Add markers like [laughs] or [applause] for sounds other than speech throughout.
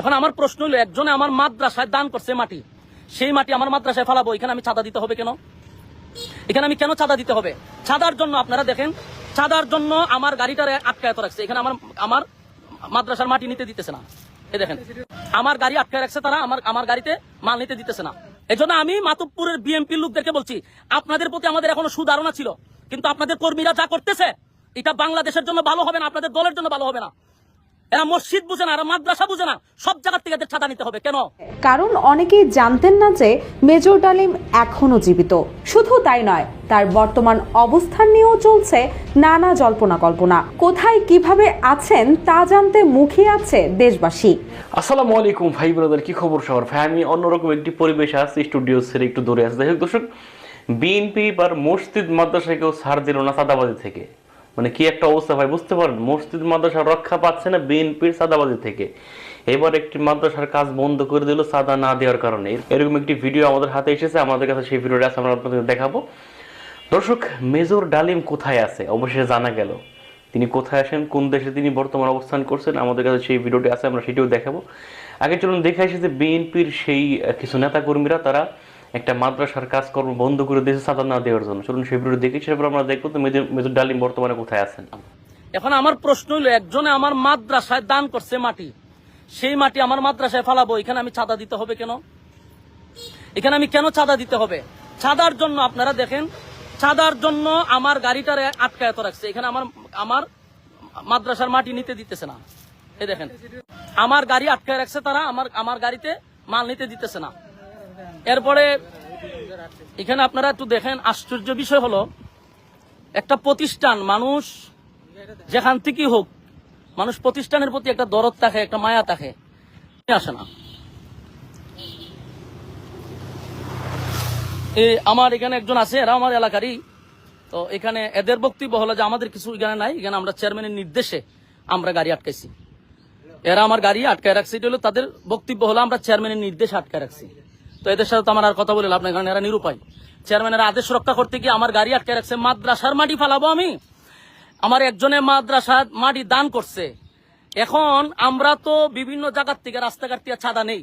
এখন আমার প্রশ্ন হলো, একজনে আমার মাদ্রাসায় দান করছে মাটি, সেই মাটি আমার মাদ্রাসায় ফেলাবো, এখানে আমি চাঁদা দিতে হবে কেন? এখানে আমি কেন চাঁদা দিতে হবে? চাঁদার জন্য আপনারা দেখেন, চাঁদার জন্য আমার গাড়িটারে আটকায়ত রাখছে। এখানে আমার আমার মাদ্রাসার মাটি নিতে দিতেছে না। এই দেখেন, আমার গাড়ি আটকায় রাখছে তারা, আমার আমার গাড়িতে মাল নিতে দিতেছে না। এই জন্য আমি মাতবপুরের বিএমপি লোকদেরকে বলছি, আপনাদের প্রতি আমাদের এখনও সুধারণা ছিল, কিন্তু আপনাদের কর্মীরা যা করতেছে, এটা বাংলাদেশের জন্য ভালো হবে না, আপনাদের দলের জন্য ভালো হবে না। এরা মসজিদ বুঝে না এরা মাদ্রাসা বুঝে না। সব জায়গার থেকে এদের ছাদা নিতে হবে। কেন? কারণ অনেকেই জানতেন না যে মেজর ডালিম এখনও জীবিত। শুধু তাই নয় তার বর্তমান অবস্থান নিয়েও চলছে নানা জল্পনা কল্পনা। কোথায় কীভাবে আছেন তা জানতে মুখিয়ে আছে দেশবাসী। আসসালামু আলাইকুম ভাই ব্রাদার কি খবর সবার? ভাই আমি অন্যরকম একটি পরিবেশে আছি স্টুডিও ছেড়ে একটু দূরে আছে। যাই হোক দর্শক বিএনপি বা মসজিদ মাদ্রাসায় কেউ ছাড় দিল না থেকে। মানে কি একটা অবস্থা ভাই, বুঝতে পারেন মসজিদ মাদ্রাসা রক্ষা পাচ্ছে না বিএনপির চাঁদাবাজি থেকে। এবার একটি মাদ্রাসার কাজ বন্ধ করে দিল চাঁদা না দেওয়ার কারণে। এরকম একটি ভিডিও আমাদের হাতে এসেছে, আমাদের কাছে সেই ভিডিওটা আছে, আমরা আপনাদের দেখাবো। দর্শক, মেজর ডালিম কোথায় আছে? অবশেষে জানা গেল। তিনি কোথায় আসেন, কোন দেশে তিনি বর্তমান অবস্থান করছেন, আমাদের কাছে সেই ভিডিওটি আছে, আমরা সেটিও দেখাবো। আগে চলুন দেখে আসি যে বিএনপির সেই কিছু নেতাকর্মীরা, তারা একটা মাদ্রাসার কাজকর্ম বন্ধ করে দিয়েছে চাঁদা না দেওয়ার জন্য। চলুন ভিডিও দেখে, সেরপর আমরা দেখব তো মেজর ডালিম বর্তমানে কোথায় আছেন। এখন আমার প্রশ্ন হলো, একজনে আমার মাদ্রাসায় দান করছে মাটি, সেই মাটি আমার মাদ্রাসায় ফালাবো, এখানে আমি চাঁদা দিতে হবে কেন? এখানে আমি কেন চাঁদা দিতে হবে? চাঁদার জন্য আপনারা দেখেন, চাঁদার জন্য আমার গাড়িটারে আটকায়ত রাখছে, এখানে আমার আমার মাদ্রাসার মাটি নিতে দিতেছে না। এই দেখেন, আমার গাড়ি আটকায় রাখছে তারা, আমার আমার গাড়িতে মাল নিতে দিতেছে না। এরপরে এখানে আপনারা একটু দেখেন, আশ্চর্য বিষয় হলো, একটা প্রতিষ্ঠান, মানুষ যেখান থেকেই হোক, মানুষ প্রতিষ্ঠানের প্রতি একটা দরদ থাকে, একটা মায়া থাকে। আসে না আমার এখানে একজন আছে, এরা আমার এলাকারই। তো এখানে এদের বক্তব্য হলো যে, আমাদের কিছু এখানে নাই, এখানে আমরা চেয়ারম্যানের নির্দেশে আমরা গাড়ি আটকাইছি। এরা আমার গাড়ি আটকায় রাখছে, এটা হলো তাদের বক্তব্য হলো, আমরা চেয়ারম্যানের নির্দেশে আটকায় রাখছি। তো এদের সাথে তো আমার আর কথা বলে লাভ নাই, কারণ এরা নিরুপায়। চেয়ারম্যানের আদেশ রক্ষা করতে গিয়ে আমার গাড়ি আটকায় রাখছে, মাদ্রাসার মাটি ফালাবো আমি। আমার একজনে মাদ্রাসা মাটি দান করছে। এখন আমরা তো বিভিন্ন জায়গার থেকে রাস্তাঘাট থেকে ছাদা নেই।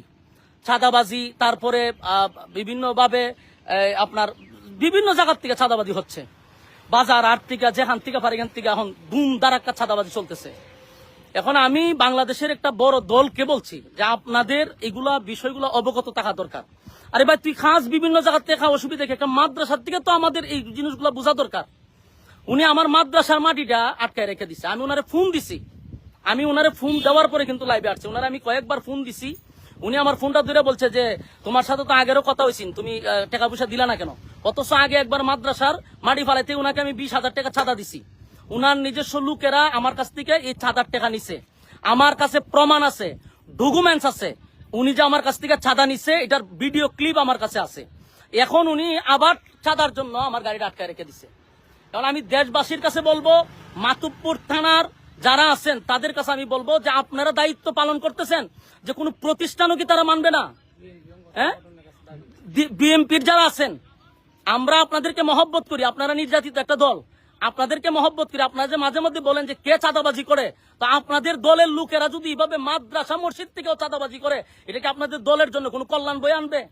ছাদাবাজি, তারপরে বিভিন্ন ভাবে আপনার বিভিন্ন জায়গার থেকে ছাদাবাজি হচ্ছে। বাজার আট থেকে যেখান থেকে পারে এখান থেকে এখন ধুম দারাক্কা ছাদাবাজি চলতেছে। এখন আমি বাংলাদেশের একটা বড় দলকে বলছি যে আপনাদের এগুলা বিষয়গুলো অবগত থাকা দরকার। আরে ভাই, তুই খাস বিভিন্ন জায়গার থেকে অসুবিধা? একটা মাদ্রাসার থেকে তো আমাদের এই জিনিসগুলো বোঝা দরকার। উনি আমার মাদ্রাসার মাটিটা আটকায় রেখে দিছে। আমি ওনারে ফোন দিছি। আমি ওনারে ফোন দেওয়ার পরে কিন্তু লাইভে আসছে। ওনারে আমি কয়েকবার ফোন দিছি। উনি আমার ফোনটা ধরে বলছে যে, তোমার সাথে তো আগেরও কথা হয়েছিল তুমি টাকা পয়সা দিলা না কেন? অথচ আগে একবার মাদ্রাসার মাটি ফালাইতে ওনাকে আমি বিশ হাজার টাকা চাঁদা দিছি। উনার নিজস্ব লোকেরা আমার কাছ থেকে এই চাঁদার টাকা নিছে। আমার কাছে প্রমাণ আছে ডকুমেন্টস আছে। উনি যে আমার কাছ থেকে চাঁদা নিছে, এটার ভিডিও ক্লিপ আমার কাছে আছে। এখন উনি আবার চাঁদার জন্য আমার গাড়িটা আটকায় রেখে দিছে। কারণ আমি দেশবাসীর কাছে বলব, মাতুবপুর থানার যারা আছেন, তাদের কাছে আমি বলব যে আপনারা দায়িত্ব পালন করতেছেন যে কোনো প্রতিষ্ঠানও কি তারা মানবে না? হ্যাঁ? বিএমপির যারা আছেন, আমরা আপনাদেরকে মহব্বত করি, আপনারা নির্যাতিত একটা দল। আপনাদেরকে মহব্বত করি, আপনারা যে মাঝে মধ্যে বলেন যে কে চাঁদাবাজি করে, তো আপনাদের দলের লোকেরা যদি এইভাবে মাদ্রাসা মসজিদ থেকেও চাঁদাবাজি করে, এটা কি আপনাদের দলের জন্য কোনো কল্যাণ বয়ে আনবে?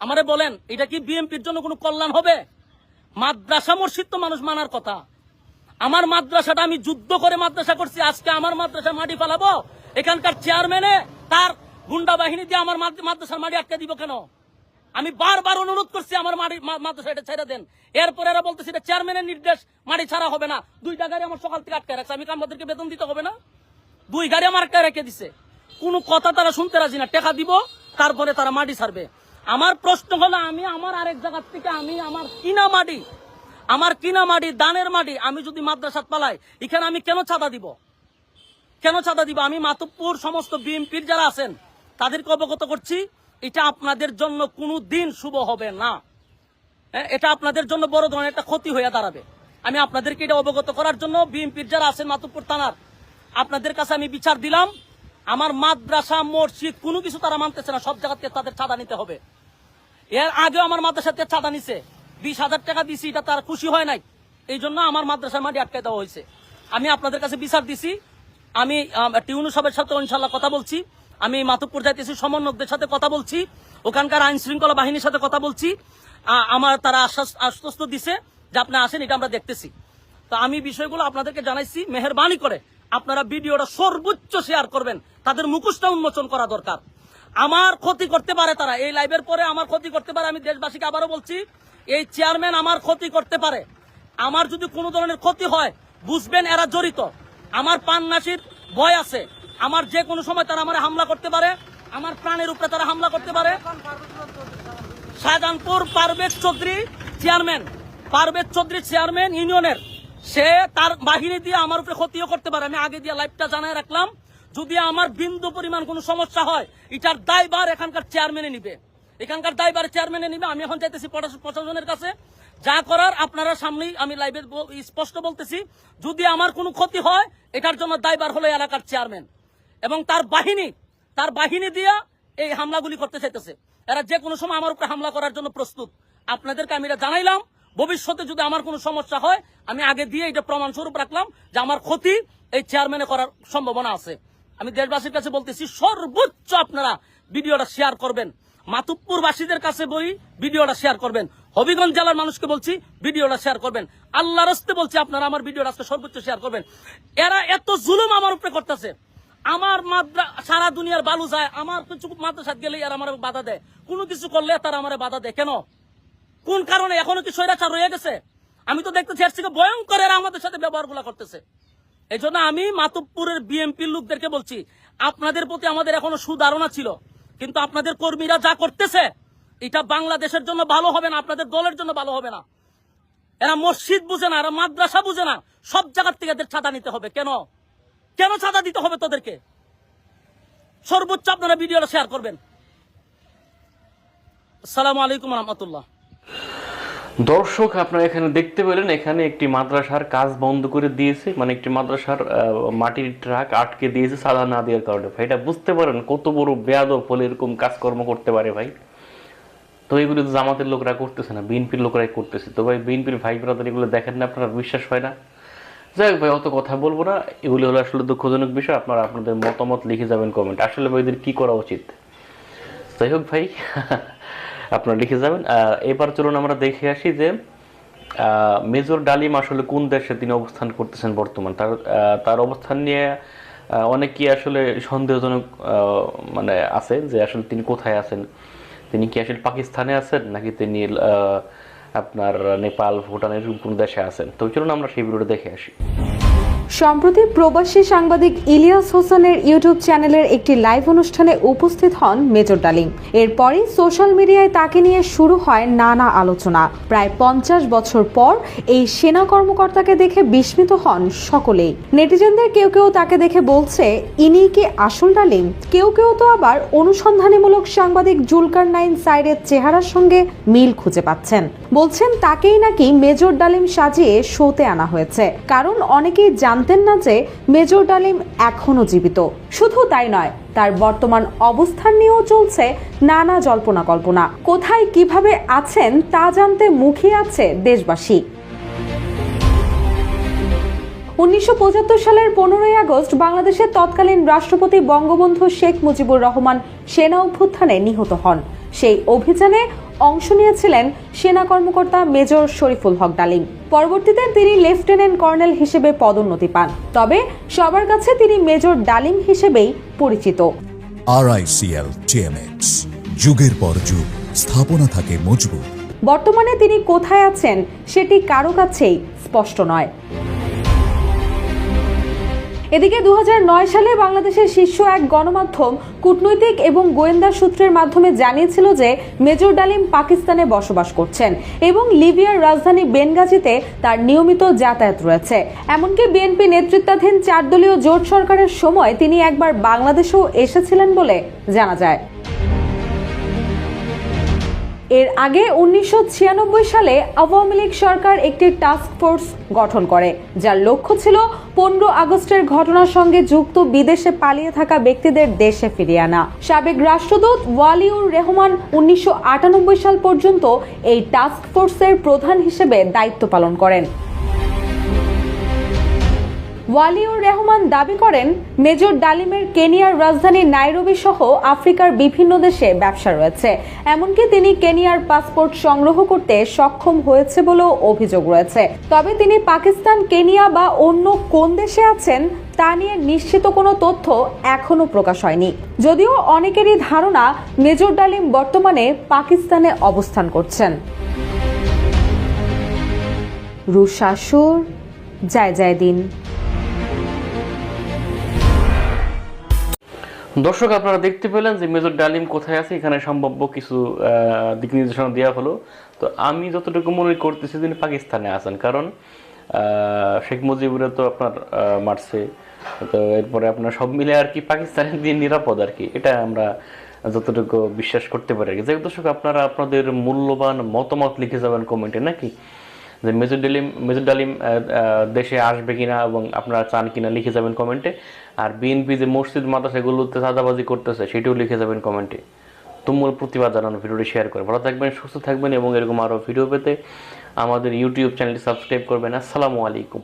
আমারে বলেন, এটা কি বিএমপির জন্য কোনো কল্যাণ হবে? মাদ্রাসা মসজিদ তো মানুষ মানার কথা। আমার মাদ্রাসাটা আমি যুদ্ধ করে মাদ্রাসা করছি, আজকে আমার মাদ্রাসা মাটি ফেলাবো, এখানকার চেয়ারম্যানে তার গুন্ডা বাহিনী দিয়ে আমার মাদ- মাদ্রাসার মাটি আটকে দিব কেন? আমি বারবার অনুরোধ করছি আমার মাটি মা- মাদ্রাসা এটা ছেড়ে দেন। এরপর এরা বলতেছে এটা চেয়ারম্যানের নির্দেশ, মাটি ছাড়া হবে না। দুইটা গাড়ি আমার সকাল থেকে আটকে রাখছে। আমি আমাদেরকে বেতন দিতে হবে না? দুই গাড়ি আমার আটকে রেখে দিছে। কোনো কথা তারা শুনতে রাজি না। টাকা দিব, তারপরে তারা মাটি ছাড়বে। আমার প্রশ্ন হলো, আমি আমার আরেক জায়গার থেকে আমি আমার কিনা মাটি, আমার কিনা মাটি, দানের মাটি, আমি যদি মাদ্রাসাত পালাই, এখানে আমি কেন চাঁদা দিব? কেন চাঁদা দিব? আমি মাতব্বর সমস্ত বিএনপির যারা আছেন, তাদেরকে অবগত করছি। এটা আপনাদের জন্য কোনো দিন শুভ হবে না। হ্যাঁ, এটা আপনাদের জন্য বড় ধরনের একটা ক্ষতি হয়ে দাঁড়াবে। আমি আপনাদেরকে এটা অবগত করার জন্য বিএনপির যারা আছেন মাতুপুর থানার আপনাদের কাছে আমি বিচার দিলাম। আমার মাদ্রাসা মসজিদ কোনো কিছু তারা মানতেছে না সব জায়গাতে তাদের চাঁদা নিতে হবে। এর আগে আমার মাদ্রাসাতে চাঁদা নিছে। বিশ হাজার টাকা দিছি এটা তার খুশি হয় নাই। এই জন্য আমার মাদ্রাসার মাটি আটকে দেওয়া হয়েছে। আমি আপনাদের কাছে বিচার দিছি। আমি আম, টিউনু সাহেবের সাথে ইনশাল্লাহ কথা বলছি। আমি মাতব্বর যাইতেছি সমন্বয়কদের সাথে কথা বলছি, ওখানকার আইন শৃঙ্খলা বাহিনীর সাথে কথা বলছি। আমার তারা আশ্বাস, আশ্বস্ত দিছে যে আপনি আসেন, এটা আমরা দেখতেছি। তো আমি বিষয়গুলো আপনাদেরকে জানাইছি, মেহরবানি করে আপনারা ভিডিওটা সর্বোচ্চ শেয়ার করবেন, তাদের মুখোশটা উন্মোচন করা দরকার। আমার ক্ষতি করতে পারে তারা, এই লাইভের পরে আমার ক্ষতি করতে পারে, আমি দেশবাসীকে আবারও বলছি, এই চেয়ারম্যান আমার ক্ষতি করতে পারে। আমার যদি কোনো ধরনের ক্ষতি হয়, বুঝবেন এরা জড়িত। আমার পান্নাসির ভয় আছে। আমার যে কোনো সময় তারা আমার হামলা করতে পারে, আমার প্রাণের উপরে তারা হামলা করতে পারে। শাহজাহানপুর পারভেজ চৌধুরী চেয়ারম্যান, পারভেজ চৌধুরী চেয়ারম্যান ইউনিয়নের, সে তার বাহিনী দিয়ে আমার উপরে ক্ষতিও করতে পারে। আমি আগে দিয়ে লাইভটা জানাই রাখলাম, যদি আমার বিন্দু পরিমাণ কোনো সমস্যা হয়, এটার দায়বার এখানকার চেয়ারম্যানে নিবে। এখানকার দায়বার চেয়ারম্যানে নিবে। আমি এখন চাইতেছি প্রশাস- প্রশাসনের কাছে। যা করার আপনারা সামনেই আমি লাইভে স্পষ্ট বলতেছি, যদি আমার কোনো ক্ষতি হয়, এটার জন্য দায়বার হলো এলাকার চেয়ারম্যান। এবং তার বাহিনী তার বাহিনী দিয়া এই হামলাগুলি করতে চাইতেছে। এরা যে কোনো সময় আমার উপরে হামলা করার জন্য প্রস্তুত। আপনাদেরকে আমি এটা জানাইলাম। ভবিষ্যতে যদি আমার কোনো সমস্যা হয়, আমি আগে দিয়ে এটা প্রমাণ স্বরূপ রাখলাম যে আমার ক্ষতি এই চেয়ারম্যানে করার সম্ভাবনা আছে। আমি দেশবাসীর কাছে বলতেছি, সর্বোচ্চ আপনারা ভিডিওটা শেয়ার করবেন। মাতুব্পুরবাসীদের কাছে বই ভিডিওটা শেয়ার করবেন। হবিগঞ্জ জেলার মানুষকে বলছি, ভিডিওটা শেয়ার করবেন। আল্লাহ রস্তে বলছি, আপনারা আমার ভিডিওটা আজকে সর্বোচ্চ শেয়ার করবেন। এরা এত জুলুম আমার উপরে করতেছে। আমার মাদ্রা, সারা দুনিয়ার বালু যায়, আমার কিছু মাদ্রাসাত গেলে আর আমার বাধা দেয়। কোনো কিছু করলে তারা আমার বাধা দেয়। কেন? কোন কারণে? এখনও কি স্বৈরাচার রয়ে গেছে? আমি তো দেখতেছি এর থেকে ভয়ঙ্কর এরা আমাদের সাথে ব্যবহারগুলা করতেছে। এই জন্য আমি মাতবপুরের বিএমপির লোকদেরকে বলছি, আপনাদের প্রতি আমাদের এখনও সুধারণা ছিল, কিন্তু আপনাদের কর্মীরা যা করতেছে, এটা বাংলাদেশের জন্য ভালো হবে না, আপনাদের দলের জন্য ভালো হবে না। এরা মসজিদ বুঝে না, এরা মাদ্রাসা বুঝে না, সব জায়গার থেকে এদের ছাতা নিতে হবে। কেন? কেন ছাতা দিতে হবে তাদেরকে? সর্বোচ্চ আপনারা ভিডিওটা শেয়ার করবেন। আসসালামু আলাইকুম রহমতুল্লাহ। দর্শক, আপনারা এখানে দেখতে পেলেন, এখানে একটি মাদ্রাসার কাজ বন্ধ করে দিয়েছে মানে একটি মাদ্রাসার মাটির ট্রাক আটকে দিয়েছে সাদা না দেওয়ার কারণে। ভাই, এটা বুঝতে পারেন কত বড় বেয়াদব ফলে এরকম কাজকর্ম করতে পারে ভাই। তো এগুলো জামাতের লোকরা করতেছে না, বিএনপির লোকরাই করতেছে। তো ভাই, বিএনপির ভাই ব্রাদার এগুলো দেখেন না, আপনারা বিশ্বাস হয় না। যাই হোক ভাই, অত কথা বলব না। এগুলো হলো আসলে দুঃখজনক বিষয়। আপনারা আপনাদের মতামত লিখে যাবেন কমেন্ট আসলে ভাই, এদের কি করা উচিত? যাই হোক ভাই, [laughs] আপনারা লিখে যাবেন। এবার চলুন আমরা দেখে আসি যে মেজর ডালিম আসলে কোন দেশে তিনি অবস্থান করতেছেন বর্তমান? তার তার অবস্থান নিয়ে অনেকেই আসলে সন্দেহজনক মানে আছে যে আসলে তিনি কোথায় আছেন? তিনি কি আসলে পাকিস্তানে আছেন? নাকি তিনি আপনার নেপাল ভুটানের কোন দেশে আছেন। তো চলুন আমরা সেই ভিডিওটা দেখে আসি। সম্প্রতি প্রবাসী সাংবাদিক ইলিয়াস হোসেনের ইউটিউব চ্যানেলের একটি লাইভ অনুষ্ঠানে উপস্থিত হন মেজর ডালিম। এরপরই সোশ্যাল মিডিয়ায় তাকে নিয়ে শুরু হয় নানা আলোচনা। প্রায় পঞ্চাশ বছর পর এই সেনা কর্মকর্তাকে দেখে বিস্মিত হন সকলেই। নেটিজেনদের কেউ কেউ তাকে দেখে বলছে, ইনি কি আসল ডালিম? কেউ কেউ তো আবার অনুসন্ধানীমূলক সাংবাদিক জুলকার নাইন সাইডের চেহারার সঙ্গে মিল খুঁজে পাচ্ছেন। বলছেন, তাকেই নাকি মেজর ডালিম সাজিয়ে শোতে আনা হয়েছে। কারণ অনেকেই জানতেন না যে মেজর ডালিম এখনও জীবিত। শুধু তাই নয়, তার বর্তমান অবস্থান নিয়েও চলছে নানা জল্পনা কল্পনা। কোথায় কীভাবে আছেন তা জানতে মুখিয়ে আছে দেশবাসী। উনিশশো পঁচাত্তর সালের পনেরোই আগস্ট বাংলাদেশের তৎকালীন রাষ্ট্রপতি বঙ্গবন্ধু শেখ মুজিবুর রহমান সেনা অভ্যুত্থানে নিহত হন। সেই অভিযানে অংশ নিয়েছিলেন সেনা কর্মকর্তা মেজর শরীফুল হক ডালিম। পরবর্তীতে তিনি লেফটেন্যান্ট কর্নেল হিসেবে পদোন্নতি পান। তবে সবার কাছে তিনি মেজর ডালিম হিসেবেই পরিচিত। আরআইসিএল টিএমএক্স যুগের পর যুগ স্থাপনা থাকে মজবুত। বর্তমানে তিনি কোথায় আছেন সেটি কারও কাছেই স্পষ্ট নয়। এদিকে দু হাজার নয় সালে বাংলাদেশের শীর্ষ এক গণমাধ্যম, কূটনৈতিক এবং গোয়েন্দা সূত্রের মাধ্যমে জানিয়েছিল যে মেজর ডালিম পাকিস্তানে বসবাস করছেন এবং লিবিয়ার রাজধানী বেনগাজিতে তার নিয়মিত যাতায়াত রয়েছে। এমনকি বিএনপি নেতৃত্বাধীন চার দলীয় জোট সরকারের সময় তিনি একবার বাংলাদেশেও এসেছিলেন বলে জানা যায়। এর আগে উনিশশো ছিয়ানব্বই সালে আওয়ামী লীগ সরকার একটি টাস্ক ফোর্স গঠন করে, যার লক্ষ্য ছিল পনেরো আগস্টের ঘটনার সঙ্গে যুক্ত বিদেশে পালিয়ে থাকা ব্যক্তিদের দেশে ফিরিয়ে আনা। সাবেক রাষ্ট্রদূত ওয়ালিউর রেহমান উনিশশো আটানব্বই সাল পর্যন্ত এই টাস্ক ফোর্সের প্রধান হিসেবে দায়িত্ব পালন করেন। ওয়ালিউর রহমান দাবি করেন, মেজর ডালিমের কেনিয়ার রাজধানী নাইরোবি সহ আফ্রিকার বিভিন্ন দেশে ব্যবসা রয়েছে। এমনকি তিনি কেনিয়ার পাসপোর্ট সংগ্রহ করতে সক্ষম হয়েছে বলেও অভিযোগ রয়েছে। তবে তিনি পাকিস্তান, কেনিয়া বা অন্য কোন দেশে আছেন, তা নিয়ে নিশ্চিত কোনো তথ্য এখনও প্রকাশ হয়নি। যদিও অনেকেরই ধারণা, মেজর ডালিম বর্তমানে পাকিস্তানে অবস্থান করছেন। রুশাসুর জয় জয় দিন। দর্শক, আপনারা দেখতে পেলেন যে মেজর ডালিম কোথায় আছে, এখানে সম্ভাব্য কিছু দিক নির্দেশনা দেওয়া হলো। তো আমি যতটুকু মনে করতেছি তিনি পাকিস্তানে আছেন, কারণ শেখ মুজিবুরে তো আপনার মারছে। তো এরপরে আপনার সব মিলে আর কি পাকিস্তানের দিয়ে নিরাপদ আর কি, এটা আমরা যতটুকু বিশ্বাস করতে পারি আর কি। যাই দর্শক, আপনারা আপনাদের মূল্যবান মতামত লিখে যাবেন কমেন্টে, নাকি? যে মেজর ডালিম ডালিম দেশে আসবে কিনা এবং আপনারা চান কিনা লিখে যাবেন কমেন্টে। আর বিএনপি যে মসজিদ, মাদ্রাসাগুলোতে চাঁদাবাজি করতেছে, সেটিও লিখে যাবেন কমেন্টে। তুমুল প্রতিবাদ জানানো ভিডিওটি শেয়ার করে। ভালো থাকবেন, সুস্থ থাকবেন এবং এরকম আরও ভিডিও পেতে আমাদের ইউটিউব চ্যানেলটি সাবস্ক্রাইব করবেন। আসসালামু আলাইকুম।